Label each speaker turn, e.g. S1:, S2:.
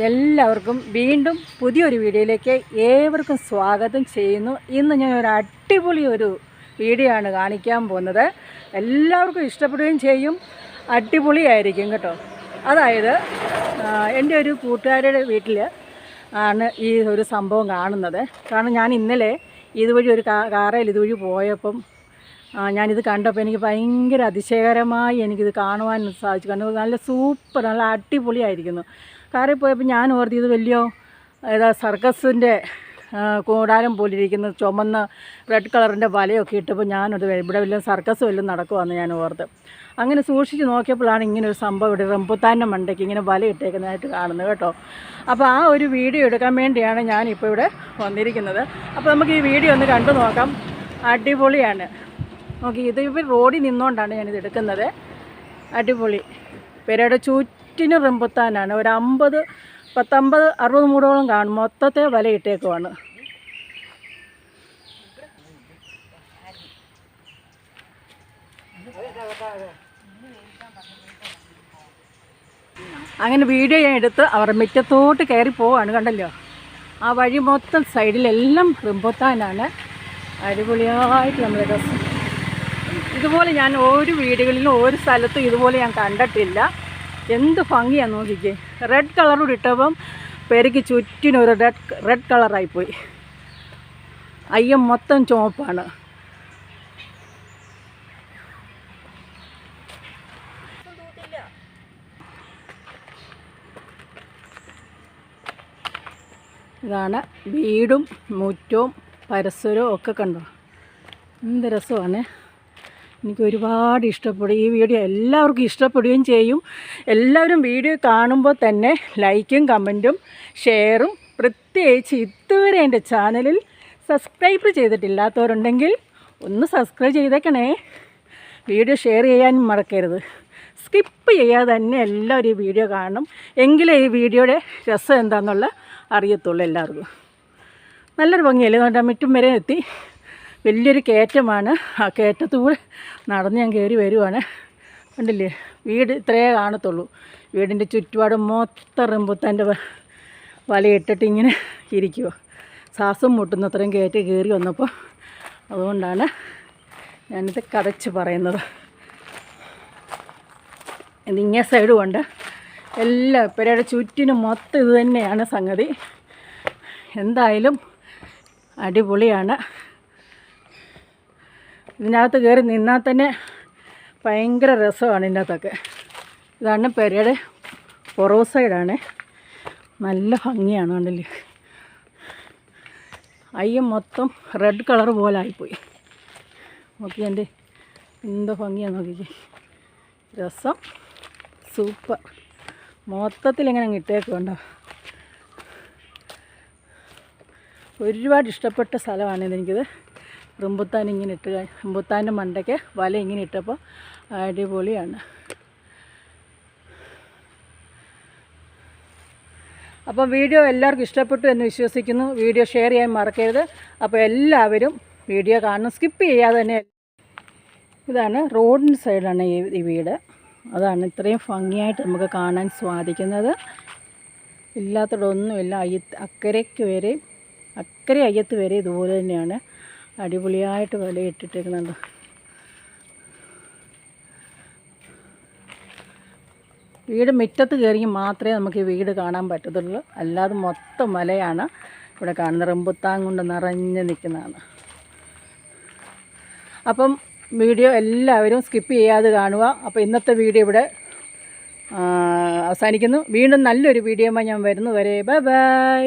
S1: എല്ലാവർക്കും വീണ്ടും പുതിയൊരു വീഡിയോയിലേക്ക് ഏവർക്കും സ്വാഗതം ചെയ്യുന്നു. ഇന്ന് ഞാൻ ഒരു അടിപൊളി ഒരു വീഡിയോ ആണ് കാണിക്കാൻ പോകുന്നത്. എല്ലാവർക്കും ഇഷ്ടപ്പെടുകയും ചെയ്യും. അടിപൊളിയായിരിക്കും കേട്ടോ. അതായത് എന്റെ ഒരു കൂട്ടുകാരുടെ വീട്ടിൽ ആണ് ഈ ഒരു സംഭവം കാണുന്നത്. കാരണം ഞാൻ ഇന്നലെ ഇതുവഴി ഒരു കാറയിൽ ഇതുവഴി പോയപ്പം ഞാനിത് കണ്ടപ്പോൾ എനിക്ക് ഭയങ്കര അതിശയകരമായി എനിക്കിത് കാണുവാൻ സാധിച്ചു. കാരണം നല്ല സൂപ്പർ നല്ല അടിപൊളിയായിരിക്കുന്നു. കാറിൽ പോയപ്പോൾ ഞാൻ ഓർത്തി ഇത് വലിയ ഏതാ സർക്കസിന്റെ കൂടാരം പോലെ ഇരിക്കുന്ന ചുമന്ന റെഡ് കളറിന്റെ വലയൊക്കെ ഇട്ടപ്പോൾ ഞാനത് ഇവിടെ വല്ല സർക്കസ് വല്ലതും നടക്കുവാന്ന് ഞാൻ ഓർത്ത്. അങ്ങനെ സൂക്ഷിച്ച് നോക്കിയപ്പോഴാണ് ഇങ്ങനെ ഒരു സംഭവം ഇവിടെ റംബുത്താന്റെ മണ്ടയ്ക്ക് ഇങ്ങനെ വല ഇട്ടേക്കുന്നതായിട്ട് കാണുന്നത് കേട്ടോ. അപ്പോൾ ആ ഒരു വീഡിയോ എടുക്കാൻ വേണ്ടിയാണ് ഞാനിപ്പോൾ ഇവിടെ വന്നിരിക്കുന്നത്. അപ്പോൾ നമുക്ക് ഈ വീഡിയോ ഒന്ന് കണ്ടു നോക്കാം. അടിപൊളിയാണ്. നോക്കി ഇത് ഇപ്പോൾ റോഡിൽ നിന്നുകൊണ്ടാണ് ഞാനിത് എടുക്കുന്നത്. അടിപൊളി. പെരയുടെ ചുറ്റിനും റെമ്പുത്താനാണ് ഒരു അമ്പത് പത്തമ്പത് അറുപത് മൂടോളം കാണും. മൊത്തത്തെ വലയിട്ടേക്കുവാണ് അങ്ങനെ വീഡിയോ ഞാൻ എടുത്ത് അവർ മുറ്റത്തോട്ട് കയറി പോവാണ് കണ്ടല്ലോ? ആ വഴി മൊത്തം സൈഡിലെല്ലാം റിമ്പൊത്താനാണ് അടിപൊളിയായിട്ട് നമ്മൾ രസം ഇതുപോലെ ഞാൻ ഒരു വീടുകളിലും ഒരു സ്ഥലത്തും ഇതുപോലെ ഞാൻ കണ്ടിട്ടില്ല. എന്ത് ഭംഗിയാണ് നോക്കിക്കേ. റെഡ് കളറോട് ഇട്ടപ്പം പെരയ്ക്ക് ചുറ്റിനൊരു റെഡ് റെഡ് കളറായിപ്പോയി അയ്യം മൊത്തം ചുവപ്പാണ്. ഇതാണ് വീടും മുറ്റവും പരിസരവും ഒക്കെ കണ്ടോ? എന്ത് രസമാണ്. എനിക്ക് ഒരുപാട് ഇഷ്ടപ്പെടും. ഈ വീഡിയോ എല്ലാവർക്കും ഇഷ്ടപ്പെടുകയും ചെയ്യും. എല്ലാവരും വീഡിയോ കാണുമ്പോൾ തന്നെ ലൈക്കും കമന്റും ഷെയറും. പ്രത്യേകിച്ച് ഇതുവരെ എന്റെ ചാനലിൽ സബ്സ്ക്രൈബ് ചെയ്തിട്ടില്ലാത്തവരുണ്ടെങ്കിൽ ഒന്ന് സബ്സ്ക്രൈബ് ചെയ്തേക്കണേ. വീഡിയോ ഷെയർ ചെയ്യാനും മറക്കരുത്. സ്കിപ്പ് ചെയ്യാതെ തന്നെ എല്ലാവരും ഈ വീഡിയോ കാണണം. എങ്കിലേ ഈ വീഡിയോയുടെ രസം എന്താണെന്നുള്ള അറിയത്തുള്ളൂ എല്ലാവർക്കും. നല്ലൊരു ഭംഗിയല്ലേ? അതുകൊണ്ട് മിറ്റും വരെ എത്തി. വലിയൊരു കയറ്റമാണ്. ആ കയറ്റത്തൂടെ നടന്ന് ഞാൻ കയറി വരുവാണ്. കണ്ടില്ലേ? വീട് ഇത്രയേ കാണത്തുള്ളൂ. വീടിന്റെ ചുറ്റുപാട് മൊത്തം റംബുത്താന്റെ വ- വലയിട്ടിട്ട് ഇങ്ങനെ ഇരിക്കുക ശ്വാസം മുട്ടുന്ന അത്രയും കയറ്റി കയറി വന്നപ്പോൾ അതുകൊണ്ടാണ് ഞാനിത് കതച്ച് പറയുന്നത്. ഇതിങ്ങേ സൈഡും ഉണ്ട്. എല്ലാ പെരയുടെ ചുറ്റിനും മൊത്തം ഇത് തന്നെയാണ് സംഗതി. എന്തായാലും അടിപൊളിയാണ്. ഇതിനകത്ത് കയറി നിന്നാൽ തന്നെ ഭയങ്കര രസമാണ് ഇതിന്റെ അകത്തൊക്കെ ഇതാണ് പെരയുടെ പുറവ് സൈഡാണ്. നല്ല ഭംഗിയാണ് കണ്ടില്ലേ? അയ്യം മൊത്തം റെഡ് കളർ പോലെ ആയിപ്പോയി. നോക്കി എന്റെ എന്തോ ഭംഗിയാണ് നോക്കിക്കേ. രസം. സൂപ്പർ. മൊത്തത്തിൽ ഇങ്ങനെ അങ്ങ് ഇട്ടേക്കുണ്ടോ ഒരുപാട് ഇഷ്ടപ്പെട്ട സ്ഥലമാണ് ഇതെനിക്കിത്. റംബുത്താൻ ഇങ്ങനെ ഇട്ട് റംബുത്താന്റെ മണ്ടയ്ക്ക് വല ഇങ്ങനെ ഇട്ടപ്പോൾ അടിപൊളിയാണ്. അപ്പോൾ വീഡിയോ എല്ലാവർക്കും ഇഷ്ടപ്പെട്ടു എന്ന് വിശ്വസിക്കുന്നു. വീഡിയോ ഷെയർ ചെയ്യാൻ മറക്കരുത്. അപ്പോൾ എല്ലാവരും വീഡിയോ കാണണം. സ്കിപ്പ് ചെയ്യാതെ തന്നെ ഇതാണ് റോഡിന്റെ സൈഡാണ് ഈ വീട്. അതാണ് ഇത്രയും ഭംഗിയായിട്ട് നമുക്ക് കാണാൻ സാധിക്കുന്നത്. ഇല്ലാത്തതൊന്നുമില്ല അയ്യത്ത് അക്കരയ്ക്ക് വരെ അക്കരെ അയ്യത്ത് വരെ ഇതുപോലെ തന്നെയാണ്. അടിപൊളിയായിട്ട് വിലയിട്ടിട്ടേക്കുന്നുണ്ട് വീട് മുറ്റത്ത് കയറിയെങ്കിൽ മാത്രമേ നമുക്ക് ഈ വീട് കാണാൻ പറ്റത്തുള്ളൂ. അല്ലാതെ മൊത്തം മലയാണ് ഇവിടെ കാണുന്നത്. റംബുത്താൻ കൊണ്ട് നിറഞ്ഞ് നിൽക്കുന്നതാണ്. അപ്പം വീഡിയോ എല്ലാവരും സ്കിപ്പ് ചെയ്യാതെ കാണുക. അപ്പോൾ ഇന്നത്തെ വീഡിയോ ഇവിടെ അവസാനിക്കുന്നു. വീണ്ടും നല്ലൊരു വീഡിയോയുമായി ഞാൻ വരുന്നു വരെ ബൈ ബൈ.